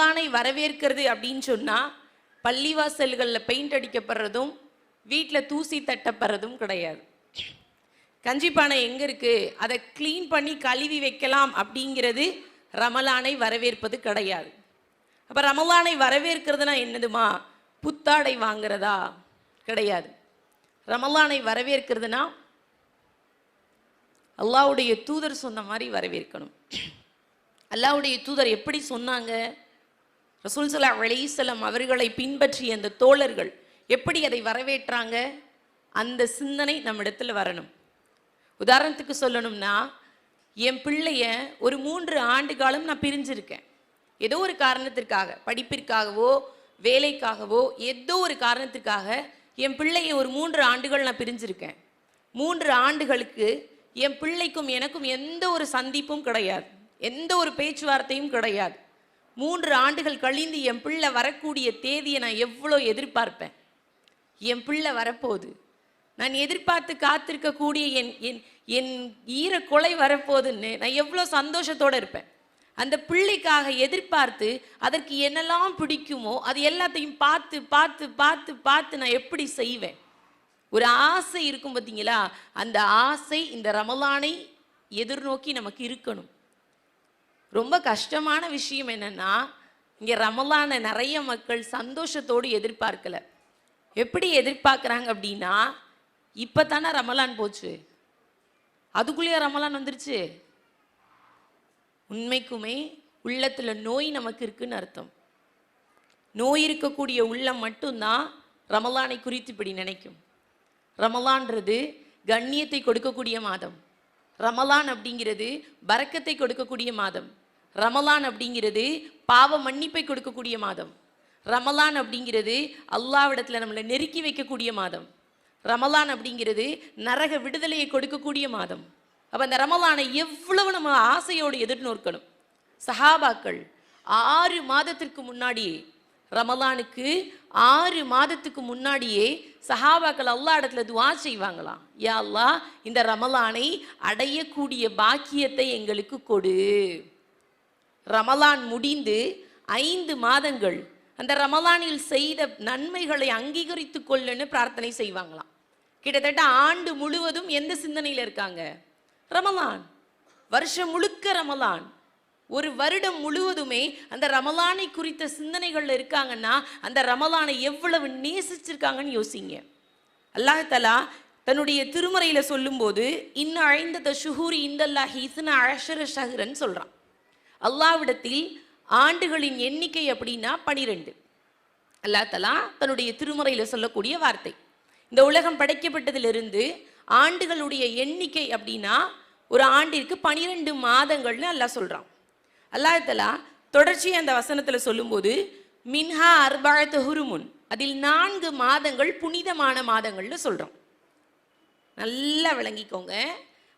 ரமலானை வரவேற்கிறது அப்படின்னு சொன்னால் பள்ளிவாசல்களில் பெயிண்ட் அடிக்கப்படுறதும் வீட்டில் தூசி தட்டப்படுறதும் கிடையாது. கஞ்சிப்பானை எங்கே இருக்குது அதை க்ளீன் பண்ணி கழுவி வைக்கலாம் அப்படிங்கிறது ரமலானை வரவேற்பது கிடையாது. அப்போ ரமலானை வரவேற்கிறதுனா என்னதுமா? புத்தாடை வாங்குறதா? கிடையாது. ரமலானை வரவேற்கிறதுனா அல்லாவுடைய தூதர் சொன்ன மாதிரி வரவேற்கணும். அல்லாவுடைய தூதர் எப்படி சொன்னாங்க? ரசூல் சலா அலைசலம் அவர்களை பின்பற்றிய அந்த தோழர்கள் எப்படி அதை வரவேற்றாங்க? அந்த சிந்தனை நம்மிடத்தில் வரணும். உதாரணத்துக்கு சொல்லணும்னா என் பிள்ளைய ஒரு மூன்று ஆண்டு காலம் நான் பிரிஞ்சிருக்கேன். ஏதோ ஒரு காரணத்திற்காக படிப்பிற்காகவோ வேலைக்காகவோ ஏதோ ஒரு காரணத்திற்காக என் பிள்ளையை ஒரு மூன்று ஆண்டுகள் நான் பிரிஞ்சிருக்கேன். மூன்று ஆண்டுகளுக்கு என் பிள்ளைக்கும் எனக்கும் எந்த ஒரு சந்திப்பும் கிடையாது. எந்த ஒரு பேச்சுவார்த்தையும் கிடையாது. மூன்று ஆண்டுகள் கழிந்து என் பிள்ளை வரக்கூடிய தேதியை நான் எவ்வளோ எதிர்பார்ப்பேன். என் பிள்ளை வரப்போகுது நான் எதிர்பார்த்து காத்திருக்கக்கூடிய என் என் என் ஈர கொலை வரப்போகுதுன்னு நான் எவ்வளோ சந்தோஷத்தோடு இருப்பேன். அந்த பிள்ளைக்காக எதிர்பார்த்து அதற்கு என்னெல்லாம் பிடிக்குமோ அது எல்லாத்தையும் பார்த்து பார்த்து பார்த்து பார்த்து நான் எப்படி செய்வேன்? ஒரு ஆசை இருக்கும் பார்த்தீங்களா? அந்த ஆசை இந்த ரமலானை எதிர்நோக்கி நமக்கு இருக்கணும். ரொம்ப கஷ்டமான விஷயம் என்னென்னா இங்கே ரமலானை நிறைய மக்கள் சந்தோஷத்தோடு எதிர்பார்க்கல. எப்படி எதிர்பார்க்குறாங்க அப்படின்னா இப்போ தானே ரமலான் போச்சு. அதுக்குள்ளேயே ரமலான் வந்துருச்சு. உண்மைக்குமே உள்ளத்தில் நோய் நமக்கு இருக்குன்னு அர்த்தம். நோய் இருக்கக்கூடிய உள்ளம் மட்டும்தான் ரமலானை குறித்து இப்படி நினைக்கும். ரமலான்றது கண்ணியத்தை கொடுக்கக்கூடிய மாதம். ரமலான் அப்படிங்கிறது பரக்கத்தை கொடுக்கக்கூடிய மாதம். ரமலான் அப்படிங்கிறது பாவ மன்னிப்பை கொடுக்கக்கூடிய மாதம். ரமலான் அப்படிங்கிறது அல்லாவிடத்தில் நம்மளை நெருக்கி வைக்கக்கூடிய மாதம். ரமலான் அப்படிங்கிறது நரக விடுதலையை கொடுக்கக்கூடிய மாதம். அப்போ அந்த ரமலானை எவ்வளவு நம்ம ஆசையோடு எதிர்நோக்கணும். சஹாபாக்கள் ஆறு மாதத்திற்கு முன்னாடியே ரமலானுக்கு ஆறு மாதத்துக்கு முன்னாடியே சஹாபாக்கள் அல்லா இடத்துல துவா செய்வாங்களாம். யா அல்லாஹ் இந்த ரமலானை அடையக்கூடிய பாக்கியத்தை எங்களுக்கு கொடு. ரமலான் முடிந்து ஐந்து மாதங்கள் அந்த ரமலானில் செய்த நன்மைகளை அங்கீகரித்து கொள்ளுன்னு பிரார்த்தனை செய்வாங்களாம். கிட்டத்தட்ட ஆண்டு முழுவதும் எந்த சிந்தனையில் இருக்காங்க? ரமலான். வருஷம் முழுக்க ரமலான். ஒரு வருடம் முழுவதுமே அந்த ரமலானை குறித்த சிந்தனைகள் இருக்காங்கன்னா அந்த ரமலானை எவ்வளவு நேசிச்சிருக்காங்கன்னு யோசிங்க. அல்லாஹ் தலா தன்னுடைய திருமறையில் சொல்லும்போது இன்னும் அழைந்த த ஷுஹூரி இந்தல்லாஹி இசுன அழஷர ஷஹரன் சொல்கிறான் அல்லாவிடத்தில் ஆண்டுகளின் எண்ணிக்கை அப்படின்னா பனிரெண்டு. அல்லா தலா தன்னுடைய திருமுறையில் சொல்லக்கூடிய வார்த்தை. இந்த உலகம் படைக்கப்பட்டதிலிருந்து ஆண்டுகளுடைய எண்ணிக்கை அப்படின்னா ஒரு ஆண்டிற்கு பனிரெண்டு மாதங்கள்னு அல்லாஹ் சொல்கிறான் அல்லாஹ் தலா தொடர்ச்சியை அந்த வசனத்தில் சொல்லும்போது மின்ஹா அர்பாழத்து ஹுருமுன். அதில் நான்கு மாதங்கள் புனிதமான மாதங்கள்னு சொல்கிறோம் நல்லா விளங்கிக்கோங்க.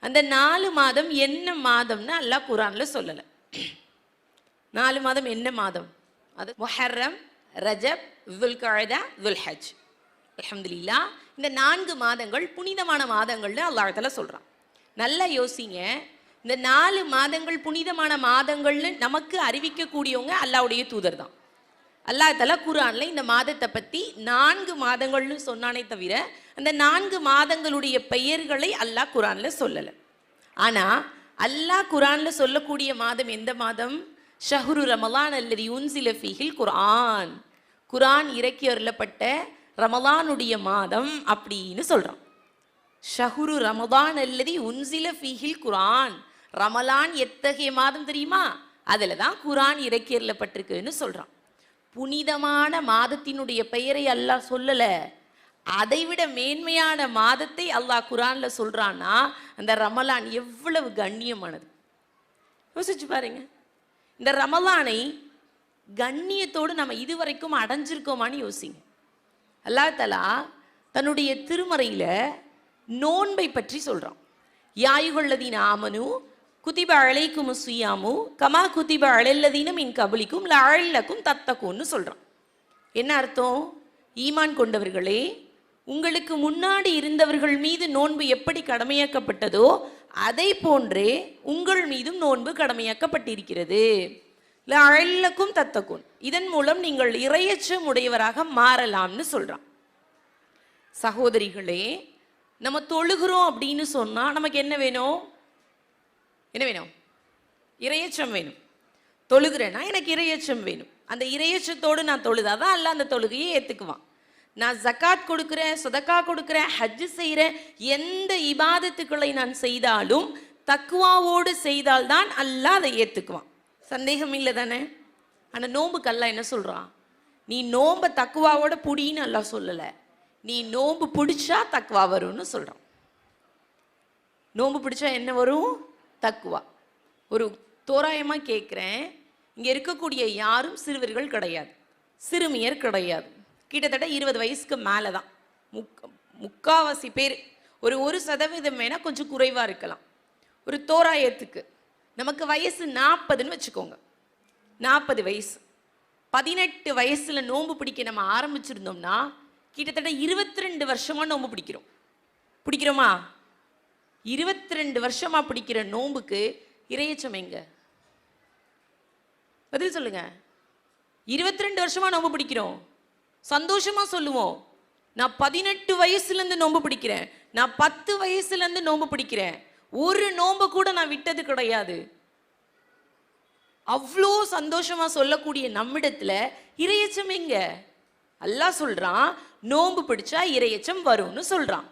அந்த நாலு மாதம் என்ன மாதம்னு அல்லாஹ் குரானில் சொல்லலை. நாலு மாதம் என்ன மாதம்? அது மொஹர்ரம் ரஜப் துல்கழதா துல்ஹஜ். அலமதுல்லா இந்த நான்கு மாதங்கள் புனிதமான மாதங்கள்னு அல்லாஹால சொல்கிறான் நல்லா யோசிங்க. இந்த நாலு மாதங்கள் புனிதமான மாதங்கள்னு நமக்கு அறிவிக்கக்கூடியவங்க அல்லாவுடைய தூதர் தான். அல்லாஹ் தலா இந்த மாதத்தை பற்றி நான்கு மாதங்கள்னு சொன்னானே தவிர அந்த நான்கு மாதங்களுடைய பெயர்களை அல்லாஹ் குரானில் சொல்லலை. ஆனால் அல்லாஹ் குரான்ல சொல்லக்கூடிய மாதம் எந்த மாதம்? ஷஹ்ரு ரமலான் அல்லது யூன்சில ஃபீஹில் குரான் குரான் இறக்கி அருளப்பட்ட ரமலானுடைய மாதம் அப்படின்னு சொல்கிறோம் ஷஹ்ரு ரமதான் அல்லது உன்சில ஃபீஹில் குரான் ரமலான் எத்தகைய மாதம் தெரியுமா? அதில் தான் குரான் இறக்கி அருளப்பட்டிருக்குன்னு சொல்கிறான் புனிதமான மாதத்தினுடைய பெயரை அல்லாஹ் சொல்லலை. அதைவிட மேன்மையான மாதத்தை அல்லாஹ் குரானில் சொல்கிறான்னா அந்த ரமலான் எவ்வளவு கண்ணியமானது. யோசிச்சு பாருங்க. இந்த ரமலானை கண்ணியத்தோடு நம்ம இதுவரைக்கும் அடைஞ்சிருக்கோமான்னு யோசிங்க. அல்லாஹ் தலா தன்னுடைய திருமறையில் நோன்பை பற்றி சொல்கிறோம் யாயுகொள்ளதீன ஆமனு குதிப அழைக்கும் சுயாமு கமா குதிப அழல்லதீனம் இன் கபலிக்கும் லழல்லக்கும் தத்தக்கும்னு சொல்கிறான் என்ன அர்த்தம்? ஈமான் கொண்டவர்களே உங்களுக்கு முன்னாடி இருந்தவர்கள் மீது நோன்பு எப்படி கடமையாக்கப்பட்டதோ அதை போன்றே உங்கள் மீதும் நோன்பு கடமையாக்கப்பட்டிருக்கிறது. லஅல்லக்கும் தத்தக்கும் இதன் மூலம் நீங்கள் இரையச்சம் உடையவராக மாறலாம்னு சொல்றான். சகோதரிகளே நம்ம தொழுகிறோம் அப்படின்னு சொன்னா நமக்கு என்ன வேணும்? என்ன வேணும்? இரையச்சம் வேணும். தொழுகிறேன்னா எனக்கு இரையச்சம் வேணும். அந்த இரையச்சத்தோடு நான் தொழுதாதான் அல்ல அந்த தொழுகையை ஏற்றுக்குவான் நான் ஜக்காத் கொடுக்குறேன் சொதக்கா கொடுக்குறேன் ஹஜ்ஜு செய்கிறேன் எந்த இபாதத்துக்களை நான் செய்தாலும் தக்குவாவோடு செய்தால்தான் அல்லாஹ் அதை ஏற்றுக்குவான். சந்தேகம் இல்லை தானே? ஆனால் நோம்புக்கு அல்லாஹ் என்ன சொல்கிறான் நீ நோம்பை தக்குவாவோட புடின்னு அல்லாஹ் சொல்லலை. நீ நோம்பு பிடிச்சா தக்குவா வரும்னு சொல்கிறான் நோம்பு பிடிச்சா என்ன வரும்? தக்குவா ஒரு தோராயமாக கேட்குறேன் இங்கே இருக்கக்கூடிய யாரும் சிறுவர்கள் கிடையாது. சிறுமியர் கிடையாது. கிட்டத்தட்ட இருபது வயசுக்கு மேலே தான் முக் முக்காவாசி பேர் ஒரு ஒரு சதவீதம் வேணால் கொஞ்சம் குறைவாக இருக்கலாம். ஒரு தோராயத்துக்கு. நமக்கு வயசு நாற்பதுன்னு வச்சுக்கோங்க. நாற்பது வயசு. பதினெட்டு வயசில் நோன்பு பிடிக்க நம்ம ஆரம்பிச்சிருந்தோம்னா கிட்டத்தட்ட இருபத்தி ரெண்டு வருஷமா நோன்பு பிடிக்கிறோம். பிடிக்கிறோமா? இருபத்தி ரெண்டு வருஷமா பிடிக்கிற நோன்புக்கு இறையச்சம் எங்க? பதில் சொல்லுங்க. இருபத்தி ரெண்டு வருஷமா நோன்பு பிடிக்கிறோம். சந்தோஷமா சொல்லுவோம். நான் பதினெட்டு வயசுலேருந்து நோம்பு நோன்பு பிடிக்கிறேன். நான் பத்து வயசுலேருந்து நோம்பு நோன்பு பிடிக்கிறேன். ஒரு நோம்பு கூட நான் விட்டது கிடையாது. அவ்வளோ சந்தோஷமா சொல்லக்கூடிய நம்மிடத்துல இரையச்சம் எங்க? அல்லா சொல்றான் நோம்பு பிடிச்சா இரையச்சம் வரும்னு சொல்றான்.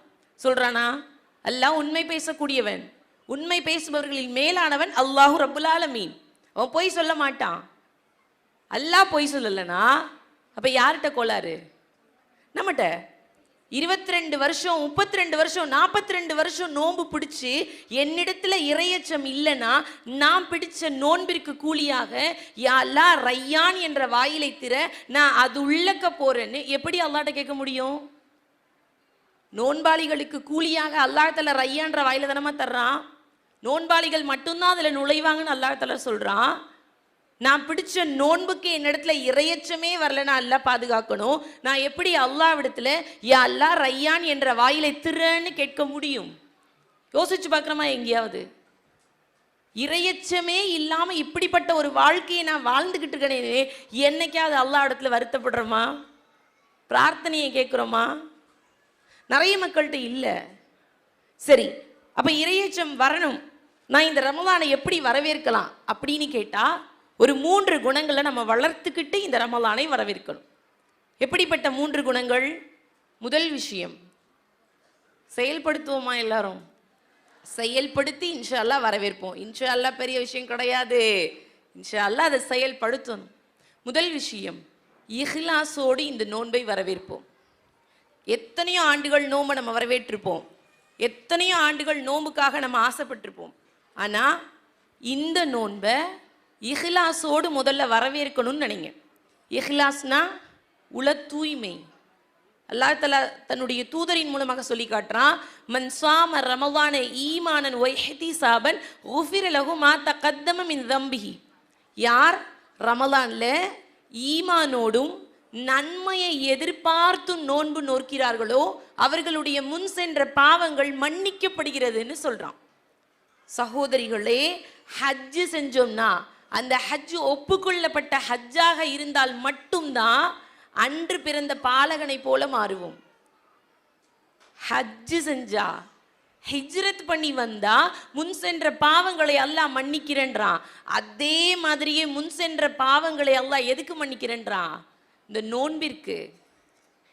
சொல்றானா? அல்லாஹ் உண்மை பேசக்கூடியவன். உண்மை பேசுபவர்களின் மேலானவன் அல்லாஹு ரபுல் ஆலமீன். அவன் பொய் சொல்ல மாட்டான். அல்லாஹ் பொய் சொல்லலைன்னா அப்போ யார்கிட்ட கோளாறு? நம்மகிட்ட இருபத்தி ரெண்டு வருஷம் முப்பத்தி ரெண்டு வருஷம் நாற்பத்தி ரெண்டு வருஷம் நோன்பு பிடிச்சி என்னிடத்துல இறையச்சம் இல்லைன்னா நான் பிடிச்ச நோன்பிற்கு கூலியாக யா ரையான் என்ற வாயிலை திற நான் அது உள்ளக்க போறேன்னு எப்படி அல்லாட்ட கேட்க முடியும்? நோன்பாளிகளுக்கு கூலியாக அல்லாஹத்தில் ரையான்ற வாயில தானமா தர்றான்? நோன்பாளிகள் மட்டும்தான் அதில் நுழைவாங்கன்னு அல்லாஹத்தில் சொல்றான். நான் பிடிச்ச நோன்புக்கு என்னிடத்துல இரையச்சமே வரல அல்லா பாதுகாக்கணும். நான் எப்படி அல்லாவிடத்துல யா அல்லாஹ் ரையான் என்ற வாயிலை திறன்னு கேட்க முடியும்? யோசிச்சு பார்க்குறோமா எங்கேயாவது? இரையச்சமே இல்லாம இப்படிப்பட்ட ஒரு வாழ்க்கையை நான் வாழ்ந்துகிட்டு இருக்கேனே என்னைக்காவது அல்லாஹ் இடத்துல வருத்தப்படுறோமா? பிரார்த்தனையை கேட்குறோமா? நிறைய மக்கள்கிட்ட இல்லை. சரி அப்போ இரையச்சம் வரணும். நான் இந்த ரமலானை எப்படி வரவேற்கலாம் அப்படின்னு கேட்டால் ஒரு மூன்று குணங்களை நம்ம வளர்த்துக்கிட்டு இந்த ரமலானை வரவேற்கணும். எப்படிப்பட்ட மூன்று குணங்கள்? முதல் விஷயம் செயல்படுத்துவோமா எல்லாரும்? செயல்படுத்தி இன்ஷா வரவேற்போம். இன்ஷா அல்லா பெரிய விஷயம் கிடையாது. இன்ஷா அல்லா அதை செயல்படுத்தணும். முதல் விஷயம் இஹ்லாஸோடு இந்த நோன்பை வரவேற்போம். எத்தனையோ ஆண்டுகள் நோன்பை நம்ம வரவேற்றிருப்போம். எத்தனையோ ஆண்டுகள் நோன்புக்காக நம்ம ஆசைப்பட்டிருப்போம். ஆனால் இந்த நோன்பை இஹ்லாஸோடு முதல்ல வரவேற்கணும்னு நினைங்க. இஹ்லாஸ்னா உல தூய்மை. அல்லா தலா தன்னுடைய தூதரின் மூலமாக சொல்லி காட்டுறான் மன்சாம ரமவான ஈமானன் ஒய்ஹதி சாபன் உஃபிர மாத்த கத்தமம் இந்த தம்பிகி தம்பிஹி. யார்? ரமலான்ல ஈமானோடும் நன்மையை எதிர்பார்த்து நோன்பு நோக்கிறார்களோ அவர்களுடைய முன் சென்ற பாவங்கள் மன்னிக்கப்படுகிறதுன்னு சொல்றான். சகோதரிகளே ஹஜ்ஜு செஞ்சோம்னா அந்த ஹஜ்ஜு ஒப்புக்கொள்ளப்பட்ட ஹஜ்ஜாக இருந்தால் மட்டும்தான் அன்று பிறந்த பாலகனை போல மாறுவோம். ஹஜ்ஜு செஞ்சா ஹிஜ்ரத் பண்ணி வந்தா முன் சென்ற பாவங்களை எல்லாம் மன்னிக்கிறேன்றான். அதே மாதிரியே முன் சென்ற பாவங்களை எல்லாம் எதுக்கு மன்னிக்கிறேன்றான்? இந்த நோன்பிற்கு.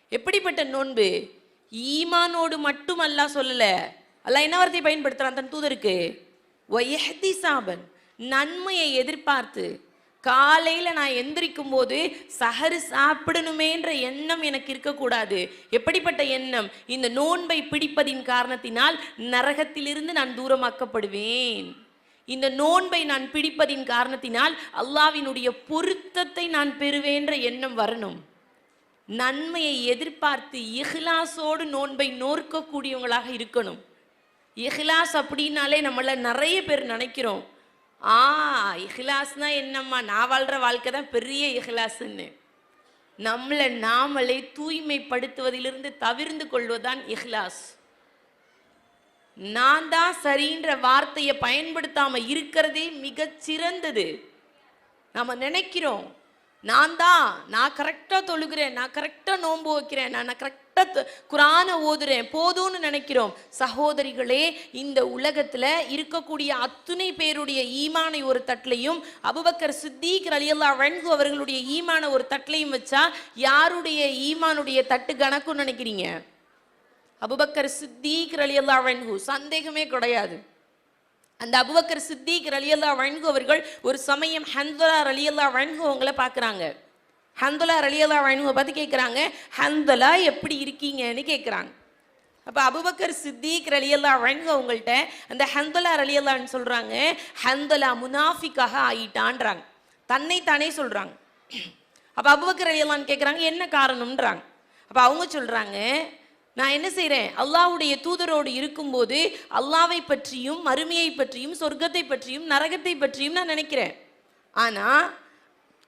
எப்படிப்பட்ட நோன்பு? ஈமானோடு மட்டும் அல்லா சொல்லல. அல்லாஹ் என்ன வார்த்தையை பயன்படுத்துறான் தன் தூதருக்கு? ஒயஹதி சாபன். நன்மையை எதிர்பார்த்து காலையில் நான் எந்திரிக்கும் போது சஹரு சாப்பிடணுமேன்ற எண்ணம் எனக்கு இருக்கக்கூடாது. எப்படிப்பட்ட எண்ணம்? இந்த நோன்பை பிடிப்பதின் காரணத்தினால் நரகத்திலிருந்து நான் தூரமாக்கப்படுவேன். இந்த நோன்பை நான் பிடிப்பதின் காரணத்தினால் அல்லாவினுடைய பொருத்தத்தை நான் பெறுவேன்ற எண்ணம் வரணும். நன்மையை எதிர்பார்த்து இஹ்லாஸோடு நோன்பை நோர்க்கக்கூடியவங்களாக இருக்கணும். இஹ்லாஸ் அப்படின்னாலே நம்மள நிறைய பேர் நினைக்கிறோம். ஆ இஹ்லாஸ்னா என்னம்மா? நான் வாழ்கிற வாழ்க்கை தான் பெரிய இஹ்லாஸ்ன்னு. நம்மளை நாமளே தூய்மைப்படுத்துவதிலிருந்து தவிர்ந்து கொள்வதுதான் இஹ்லாஸ். நான் தான் சரின்ற வார்த்தையை பயன்படுத்தாமல் இருக்கிறதே மிகச் சிறந்தது. நினைக்கிறோம் நான் தான் நான் கரெக்டாக தொழுகிறேன் நான் கரெக்டாக நோன்பு வைக்கிறேன் நான் கரெக்ட் கரெக்டாக குரானை ஓதுறேன் போதும்னு நினைக்கிறோம். சகோதரிகளே இந்த உலகத்தில் இருக்கக்கூடிய அத்துணை பேருடைய ஈமானை ஒரு தட்டிலையும் அபுபக்கர் சித்திக் அலியல்லா வன்கு அவர்களுடைய ஈமான ஒரு தட்டிலையும் வச்சா யாருடைய ஈமானுடைய தட்டு கணக்குன்னு நினைக்கிறீங்க? அபுபக்கர் சித்திக் அலியல்லா வன்கு சந்தேகமே கிடையாது. அந்த அபுபக்கர் சித்திக் அலியல்லா வழங்கு அவர்கள் ஒரு சமயம் ஹந்துலா ரலியல்லா வழங்கு அவங்கள பார்க்குறாங்க ஹந்துலா ரலியல்லா வாயினுவை பார்த்து கேட்குறாங்க ஹந்துலா எப்படி இருக்கீங்கன்னு கேட்குறாங்க அப்போ அபுபக்கர் சித்திக் ரலியல்லா வழங்க அவங்கள்ட்ட அந்த ஹந்துலா ரலியல்லான்னு சொல்கிறாங்க ஹந்துலா முனாஃபிக்காக ஆயிட்டான்றாங்க. தன்னை தானே சொல்கிறாங்க அப்போ அபுபக்கர் ரலியல்லான்னு கேட்குறாங்க என்ன காரணம்ன்றாங்க. அப்போ அவங்க சொல்கிறாங்க நான் என்ன செய்கிறேன் அல்லாஹ்வுடைய தூதரோடு இருக்கும்போது அல்லாவை பற்றியும் மறுமையை பற்றியும் சொர்க்கத்தை பற்றியும் நரகத்தை பற்றியும் நான் நினைக்கிறேன். ஆனால்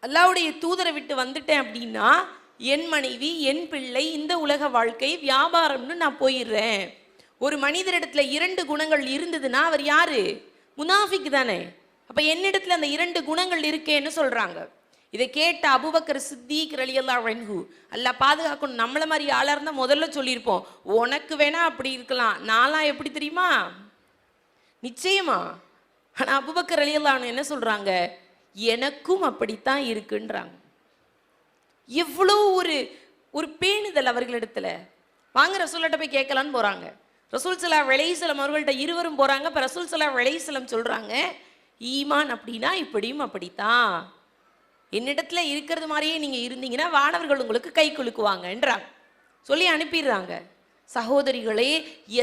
அல்லாவுடைய தூதரை விட்டு வந்துட்டேன் அப்படின்னா என் மனைவி என் பிள்ளை இந்த உலக வாழ்க்கை வியாபாரம்னு நான் போயிடுறேன். ஒரு மனிதரிடத்துல இரண்டு குணங்கள் இருந்ததுன்னா அவர் யாரு? முனாஃபிக் தானே. அப்ப என்னிடத்துல அந்த இரண்டு குணங்கள் இருக்கேன்னு சொல்றாங்க. இதை கேட்ட அபுபக்கர் சித்திக் ரலியல்லா வென்ஹு அல்ல பாதுகாக்கணும். நம்மள மாதிரி ஆளா இருந்தா முதல்ல சொல்லியிருப்போம். உனக்கு வேணா அப்படி இருக்கலாம். நான்லாம் எப்படி தெரியுமா? நிச்சயமா. ஆனா அபுபக்கர் ரலியல்லான்னு என்ன சொல்றாங்க? எனக்கும் அப்படித்தான் இருக்குன்றாங்க. எவ்வளோ ஒரு ஒரு பேணுதல் அவர்களிடத்துல. வாங்க ரசூல்கிட்ட போய் கேட்கலான்னு போறாங்க. ரசூல் சலா விளைசலம் அவர்கள்ட்ட இருவரும் போறாங்க. இப்போ ரசூல் சலா விளைசலம் சொல்றாங்க ஈமான் அப்படின்னா இப்படியும் அப்படித்தான். என்னிடத்துல இருக்கிறது மாதிரியே நீங்க இருந்தீங்கன்னா வானவர்கள் உங்களுக்கு கை குலுக்குவாங்கன்றாங்க. சொல்லி அனுப்பிடுறாங்க. சகோதரிகளே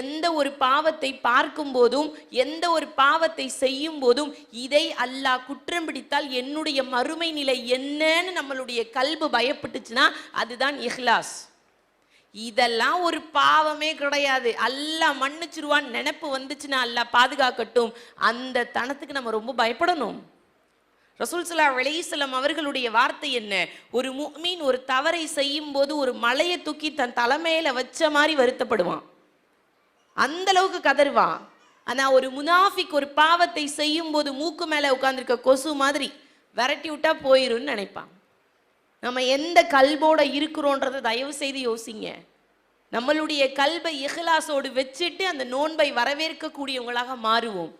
எந்த ஒரு பாவத்தை பார்க்கும் போதும் எந்த ஒரு பாவத்தை செய்யும் போதும் இதை அல்லாஹ் குற்றம் பிடித்தால் என்னுடைய மறுமை நிலை என்னன்னு நம்மளுடைய கல்பு பயப்பட்டுச்சுன்னா அதுதான் இஹ்லாஸ். இதெல்லாம் ஒரு பாவமே கிடையாது. அல்லாஹ் மன்னிச்சிருவான் நினப்பு வந்துச்சுன்னா அல்லாஹ் பாதுகாக்கட்டும். அந்த தனத்துக்கு நம்ம ரொம்ப பயப்படணும். ரசூல்சலா சலா அவர்களுடைய வார்த்தை என்ன? ஒரு மீன் ஒரு தவறை செய்யும் போது ஒரு மலையை தூக்கி தன் தலைமையில வச்ச மாதிரி வருத்தப்படுவான். அந்த அளவுக்கு கதறுவான். ஆனா ஒரு முனாஃபிக் ஒரு பாவத்தை செய்யும் போது மூக்கு மேல உட்காந்துருக்க கொசு மாதிரி விரட்டி விட்டா போயிரும்னு நினைப்பான். நம்ம எந்த கல்போட இருக்கிறோன்றதை தயவு செய்து யோசிங்க. நம்மளுடைய கல்வை இஹ்லாசோடு வச்சுட்டு அந்த நோன்பை வரவேற்கக்கூடியவங்களாக மாறுவோம்.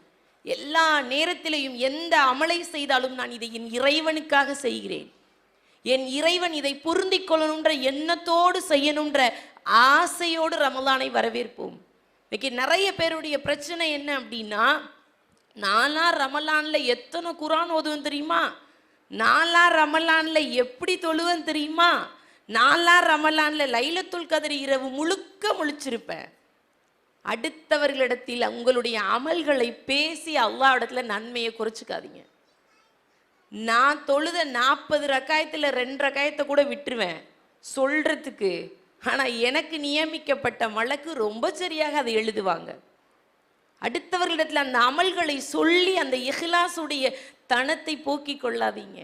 எல்லா நேரத்திலையும் எந்த அமலை செய்தாலும் நான் இதை என் இறைவனுக்காக செய்கிறேன். என் இறைவன் இதை பொருந்திக் கொள்ளணுன்ற எண்ணத்தோடு செய்யணுன்ற ஆசையோடு ரமலானை வரவேற்போம். இன்னைக்கு நிறைய பேருடைய பிரச்சனை என்ன அப்படின்னா நான்லாம் ரமலான்ல எத்தனை குரான் ஓதுவேன் தெரியுமா? நான்லாம் ரமலான்ல எப்படி தொழுவேன் தெரியுமா? நான்லாம் ரமலான்ல லைலத்துல் கதிர் இரவு முழுக்க முழிச்சிருப்பேன். அடுத்தவர்களிடத்தில் உங்களுடைய அமல்களை பேசி அல்லாஹ்விடத்துல நன்மையை குறைச்சிக்காதீங்க. நான் தொழுத நாற்பது ரக்காயத்தில் ரெண்டு ரக்காயத்தை கூட விட்டுருவேன் சொல்றதுக்கு. ஆனால் எனக்கு நியமிக்கப்பட்ட மலக்கு ரொம்ப சரியாக அதை எழுதுவாங்க. அடுத்தவர்களிடத்தில் அந்த அமல்களை சொல்லி அந்த இஹ்லாசுடைய தனத்தை போக்கிக் கொள்ளாதீங்க.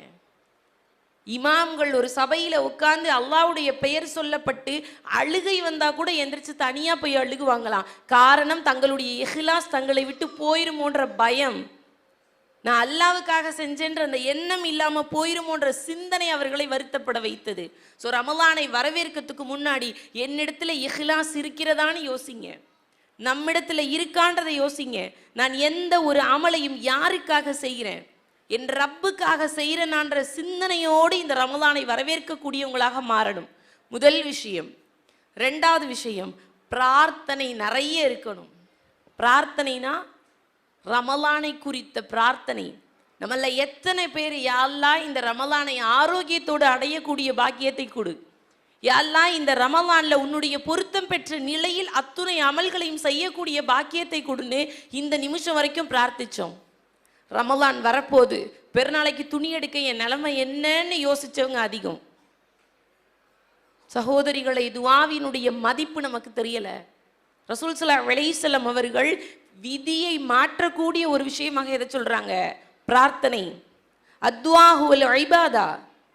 இமாம்கள் ஒரு சபையில் உட்கார்ந்து அல்லாவுடைய பெயர் சொல்லப்பட்டு அழுகை வந்தால் கூட எந்திரிச்சு தனியாக போய் அழுகுவாங்களாம். காரணம் தங்களுடைய இஹ்லாஸ் தங்களை விட்டு போயிருமோன்ற பயம். நான் அல்லாவுக்காக செஞ்சேன்ற அந்த எண்ணம் இல்லாமல் போயிருமோன்ற சிந்தனை அவர்களை வருத்தப்பட வைத்தது. ஸோ ரமலானை வரவேற்கிறதுக்கு முன்னாடி என்னிடத்துல இஹ்லாஸ் இருக்கிறதான்னு யோசிங்க. நம்மிடத்துல இருக்கான்றதை யோசிங்க. நான் எந்த ஒரு அமலையும் யாருக்காக செய்கிறேன்? என் ரப்புக்காக செய்கிறனான்ற சிந்தனையோடு இந்த ரமலானை வரவேற்கக்கூடியவங்களாக மாறணும். முதல் விஷயம். ரெண்டாவது விஷயம். பிரார்த்தனை நிறைய இருக்கணும். பிரார்த்தனைனா ரமலானை குறித்த பிரார்த்தனை. நம்மள எத்தனை பேர் யாரெல்லாம் இந்த ரமலானை ஆரோக்கியத்தோடு அடையக்கூடிய பாக்கியத்தை கொடு. யாரெல்லாம் இந்த ரமலானில் உன்னுடைய பொருத்தம் பெற்ற நிலையில் அத்துணை அமல்களையும் செய்யக்கூடிய பாக்கியத்தை கொடுன்னு இந்த நிமிஷம் வரைக்கும் பிரார்த்திச்சோம். ரமலான் வரப்போகுது. பெருநாளைக்கு துணி எடுக்க என் நிலைமை என்னன்னு யோசிச்சவங்க அதிகம். சகோதரிகளை துவாவினுடைய மதிப்பு நமக்கு தெரியல. ரசூல் சலா வெளைசலம் அவர்கள் விதியை மாற்றக்கூடிய ஒரு விஷயமாக எதை சொல்றாங்க? பிரார்த்தனை. அத்வாஹுவல் ஐபாதா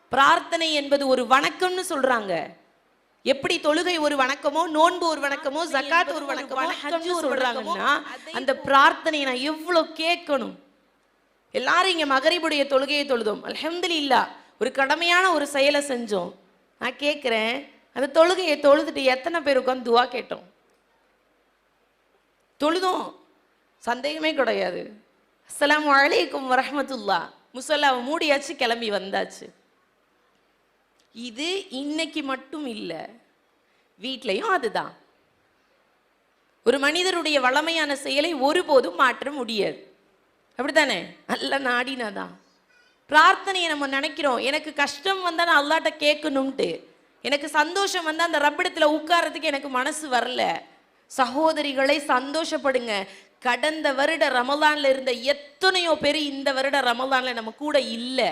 பிரார்த்தனை என்பது ஒரு வணக்கம்னு சொல்றாங்க. எப்படி தொழுகை ஒரு வணக்கமோ நோன்பு ஒரு வணக்கமோ ஜக்காத் ஒரு வணக்கமோ ஹஜ் ஒரு வணக்கம்னா அந்த பிரார்த்தனையை நான் எவ்வளவு கேட்கணும்? எல்லாரும் இங்கே மகரிபுடைய தொழுகையை தொழுதோம். அல்ஹம்துலில்லா ஒரு கடமையான ஒரு செயலை செஞ்சோம். நான் கேட்குறேன் அந்த தொழுகையை தொழுதுட்டு எத்தனை பேர் உட்காந்து துவா கேட்டோம்? தொழுதோம். சந்தேகமே கிடையாது. அஸ்லாம் வலைக்கும் வரமத்துல்லா முசல்லாவை மூடியாச்சு கிளம்பி வந்தாச்சு. இது இன்னைக்கு மட்டும் இல்லை வீட்லயும் அதுதான். ஒரு மனிதருடைய வளமையான செயலை ஒருபோதும் மாற்ற முடியாது. அப்படித்தானே? நல்ல நாடினாதான் பிரார்த்தனையை நம்ம நினைக்கிறோம். எனக்கு கஷ்டம் வந்தால் நான் அல்லாட்ட கேட்கணும்ட்டு. எனக்கு சந்தோஷம் வந்தால் அந்த ரப்பிடத்தில் உட்கார்றதுக்கு எனக்கு மனசு வரல. சகோதரிகளை சந்தோஷப்படுங்க. கடந்த வருட ரமலானில் இருந்த எத்தனையோ பேர் இந்த வருட ரமலானில் நம்ம கூட இல்லை.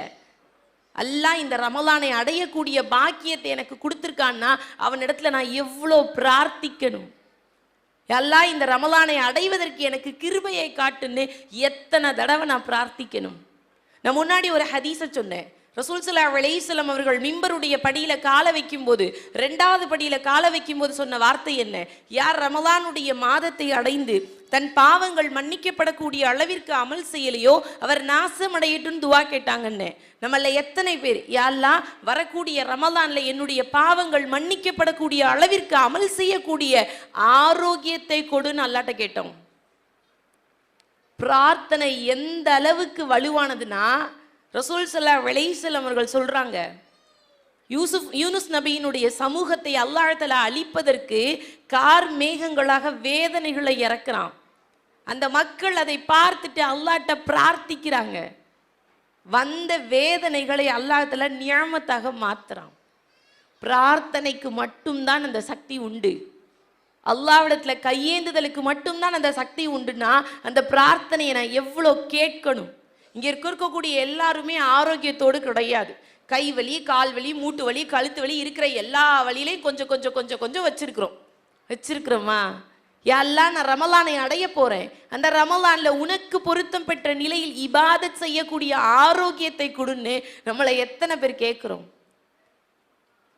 அல்லாஹ் இந்த ரமலானை அடையக்கூடிய பாக்கியத்தை எனக்கு கொடுத்துருக்கான்னா அவனிடத்துல நான் எவ்வளோ பிரார்த்திக்கணும்? எல்லாம் இந்த ரமலானை அடைவதற்கு எனக்கு கிருபையை காட்டுன்னு எத்தனை தடவை நான் பிரார்த்திக்கணும். நான் முன்னாடி ஒரு ஹதீஸை சொன்னேன். ரசூல் ஸல்லல்லாஹு அவர்கள் மிம்பருடைய படியில கால வைக்கும்போது ரெண்டாவது படியில கால வைக்கும் போது சொன்ன வார்த்தை என்ன? யார் ரமலானுடைய மாதத்தை அடைந்து தன் பாவங்கள் மன்னிக்கப்படக்கூடிய அளவிற்கு அமல் செய்யலையோ அவர் நாசம் நாசமடையட்டும்னு துவா கேட்டாங்கன்னு. நம்மள எத்தனை பேர் யாரெல்லாம் வரக்கூடிய ரமலான்ல என்னுடைய பாவங்கள் மன்னிக்கப்படக்கூடிய அளவிற்கு அமல் செய்யக்கூடிய ஆரோக்கியத்தை கொடுன்னு அல்லாட்ட கேட்டோம். பிரார்த்தனை எந்த அளவுக்கு வலுவானதுன்னா ரசூல் சல்லா விளைசல் அவர்கள் சொல்கிறாங்க யூசுப் யூனுஸ் நபியினுடைய சமூகத்தை அல்லாழத்தில் அழிப்பதற்கு கார் மேகங்களாக வேதனைகளை இறக்குறான். அந்த மக்கள் அதை பார்த்துட்டு அல்லாஹ்ட்ட பிரார்த்திக்கிறாங்க. வந்த வேதனைகளை அல்லாஹ்தஆலா நியமத்தாக மாத்துறான். பிரார்த்தனைக்கு மட்டும்தான் அந்த சக்தி உண்டு. அல்லாவிடத்தில் கையேந்துதலுக்கு மட்டும்தான் அந்த சக்தி உண்டுன்னா அந்த பிரார்த்தனையை நான் எவ்வளோ கேட்கணும். இங்கே இருக்கக்கூடிய எல்லாருமே ஆரோக்கியத்தோடு கிடையாது. கை வலி கால் வலி மூட்டு வலி கழுத்து வலி இருக்கிற எல்லா வழியிலையும் கொஞ்சம் கொஞ்சம் கொஞ்சம் கொஞ்சம் வச்சிருக்கிறோம். வச்சிருக்கிறோமா? எல்லாம் நான் ரமலானை அடைய போறேன். அந்த ரமலான்ல உனக்கு பொருத்தம் பெற்ற நிலையில் இபாதத் செய்யக்கூடிய ஆரோக்கியத்தை கொடுன்னு நம்மளை எத்தனை பேர் கேட்குறோம்?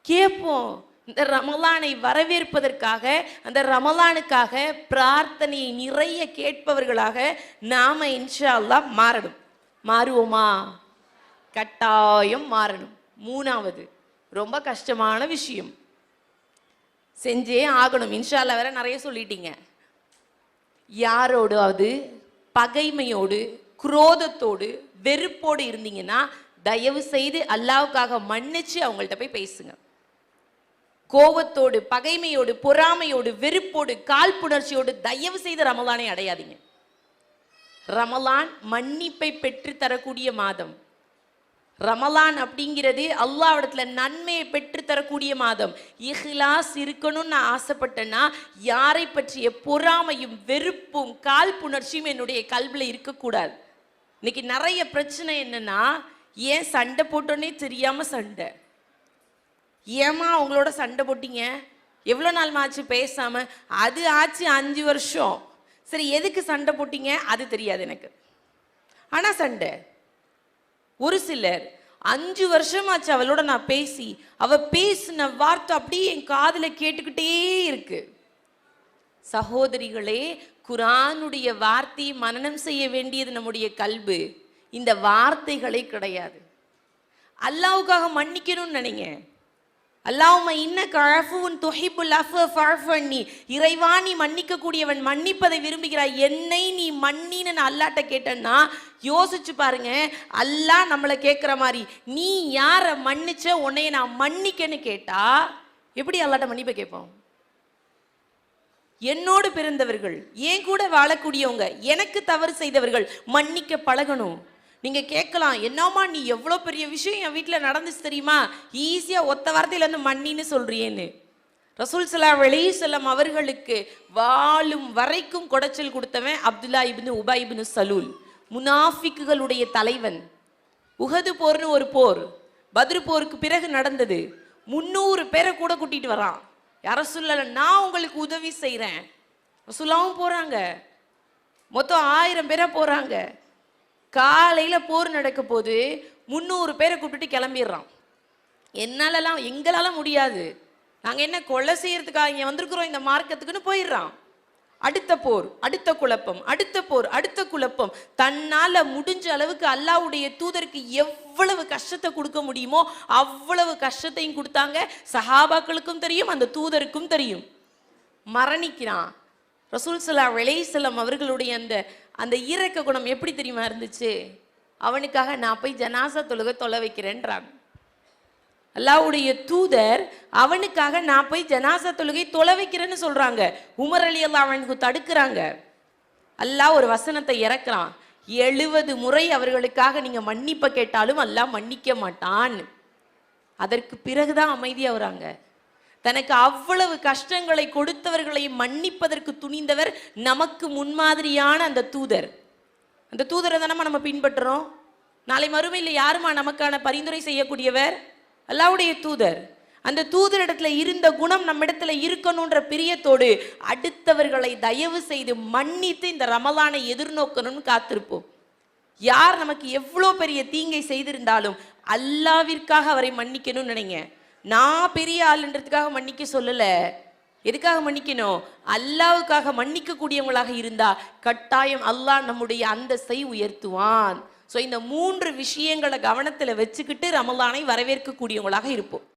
கேட்போம். இந்த ரமலானை வரவேற்பதற்காக அந்த ரமலானுக்காக பிரார்த்தனையை நிறைய கேட்பவர்களாக நாம இன்ஷா அல்லா மாறணும். மாறுவோமா? கட்டாயம் மாறணும். மூணாவது ரொம்ப கஷ்டமான விஷயம். செஞ்சே ஆகணும். இன்ஷால வேற நிறைய சொல்லிட்டீங்க. யாரோடாவது பகைமையோடு குரோதத்தோடு வெறுப்போடு இருந்தீங்கன்னா தயவு செய்து அல்லாவுக்காக மன்னிச்சு அவங்கள்ட்ட போய் பேசுங்க. கோபத்தோடு பகைமையோடு பொறாமையோடு வெறுப்போடு காழ்ப்புணர்ச்சியோடு தயவு செய்து ரமதானை அடையாதீங்க. ரமலான் மன்னிப்பை பெற்று தரக்கூடிய மாதம். ரமலான் அப்படிங்கிறது அல்லாவிடத்துல நன்மையை பெற்று தரக்கூடிய மாதம். இஹ்லாஸ் இருக்கணும்னு நான் ஆசைப்பட்டேன்னா யாரை பற்றிய பொறாமையும் வெறுப்பும் காழ்ப்புணர்ச்சியும் என்னுடைய கல்வியில் இருக்கக்கூடாது. இன்னைக்கு நிறைய பிரச்சனை என்னன்னா ஏன் சண்டை போட்டோன்னே தெரியாம சண்டை? ஏமா அவங்களோட சண்டை போட்டீங்க? எவ்வளோ நாள் ஆச்சு பேசாம? அது ஆச்சு அஞ்சு வருஷம். சரி எதுக்கு சண்டை போட்டீங்க? அது தெரியாது எனக்கு. ஆனால் சண்டை. ஒரு சிலர் அஞ்சு வருஷமாச்சு அவளோட நான் பேசி அவ பேசின வார்த்தை அப்படியே என் காதில் கேட்டுக்கிட்டே இருக்கு. சகோதரிகளே குரானுடைய வார்த்தையை மனநம் செய்ய வேண்டியது நம்முடைய கல்பு. இந்த வார்த்தைகளே கிடையாது. அல்லாவுக்காக மன்னிக்கணும்னு நினைங்க. அல்லாஹ்ம இன்ன கழஃபுன் துஹிப்புல் அஃப ஃபஅஃபன்னி இறைவா நீ மன்னிக்கக்கூடியவன் மன்னிப்பதை விரும்புகிறாய். என்னை நீ மன்னின்னு நான் அல்லாட்ட கேட்டேன்னா யோசிச்சு பாருங்க அல்லாஹ் நம்மளை கேட்குற மாதிரி நீ யாரை மன்னிச்ச உன்னைய நான் மன்னிக்கன்னு கேட்டா எப்படி அல்லாட்ட மன்னிப்பை கேட்போம்? என்னோடு பிறந்தவர்கள் ஏன் கூட வாழக்கூடியவங்க எனக்கு தவறு செய்தவர்கள் மன்னிக்க பழகணும். நீங்க கேட்கலாம் என்னம்மா நீ எவ்வளோ பெரிய விஷயம் என் வீட்டில் நடந்துச்சு தெரியுமா? ஈஸியாக ஒத்த வார்த்தையில இருந்து மன்னின்னு சொல்றியேன்னு. ரசூல் சலா செல்லம் அவர்களுக்கு வாழும் வரைக்கும் குடைச்சல் கொடுத்தவன் Abdullah ibn Ubay ibn Salul. முனாஃபிக்குகளுடைய தலைவன். உகது போர்னு ஒரு போர். பத்ரு போருக்கு பிறகு நடந்தது. முந்நூறு பேரை கூட கூட்டிட்டு வரான். யார சொல்லல நான் உங்களுக்கு உதவி செய்கிறேன் ரசூலாவும் போகிறாங்க மொத்தம் ஆயிரம் பேராக போகிறாங்க காலையில் போர் நடக்க போது முந்நூறு பேரை கூப்பிட்டுட்டு கிளம்பிடுறான். என்னாலலாம் எங்களால் முடியாது. நாங்கள் என்ன கொலை செய்யறதுக்காக இங்கே வந்திருக்கிறோம் இந்த மார்க்கத்துக்குன்னு போயிடுறான். அடுத்த போர் அடுத்த குழப்பம் அடுத்த போர் அடுத்த குழப்பம். தன்னால் முடிஞ்ச அளவுக்கு அல்லாஹ்வுடைய தூதருக்கு எவ்வளவு கஷ்டத்தை கொடுக்க முடியுமோ அவ்வளவு கஷ்டத்தையும் கொடுத்தாங்க. சஹாபாக்களுக்கும் தெரியும் அந்த தூதருக்கும் தெரியும். மரணிக்கிறான். ரசூல் சலா விளைசலம் அவர்களுடைய அந்த அந்த ஈரக்க குணம் எப்படி தெரியுமா இருந்துச்சு? அவனுக்காக நான் போய் ஜனாசா தொழுக தொலை வைக்கிறேன்றாங்க அல்லாஹ்வுடைய தூதர் அவனுக்காக நான் போய் ஜனாசா தொழுகை தொலை வைக்கிறேன்னு சொல்றாங்க. உமர் அலி அல்லா அவனுக்கு தடுக்கிறாங்க. அல்லாஹ் ஒரு வசனத்தை இறக்குறான். எழுபது முறை அவர்களுக்காக நீங்க மன்னிப்ப கேட்டாலும் அல்லாஹ் மன்னிக்க மாட்டான். அதற்கு பிறகுதான் அமைதியாகிறாங்க தனக்கு அவ்வளவு கஷ்டங்களை கொடுத்தவர்களை மன்னிப்பதற்கு துணிந்தவர் நமக்கு முன்மாதிரியான அந்த தூதர். அந்த தூதரை தானம்மா நம்ம பின்பற்றுறோம்? நாளை மறுமையில் யாருமா நமக்கான பரிந்துரை செய்யக்கூடியவர்? அல்லாவுடைய தூதர். அந்த தூதரிடத்துல இருந்த குணம் நம்மிடத்துல இருக்கணுன்ற பிரியத்தோடு அடுத்தவர்களை தயவு செய்து மன்னித்து இந்த ரமலானை எதிர்நோக்கணும்னு காத்திருப்போம். யார் நமக்கு எவ்வளோ பெரிய தீங்கை செய்திருந்தாலும் அல்லாவிற்காக அவரை மன்னிக்கணும்னு நினைங்க. நான் பெரிய ஆளுன்றதுக்காக மன்னிக்க சொல்லலை. எதுக்காக மன்னிக்கணும்? அல்லாவுக்காக மன்னிக்க கூடியவங்களாக இருந்தா கட்டாயம் அல்லாஹ் நம்முடைய அந்தஸ்தை உயர்த்துவான். ஸோ இந்த மூன்று விஷயங்களை கவனத்தில் வச்சுக்கிட்டு ரமலானை வரவேற்கக்கூடியவங்களாக இருப்போம்.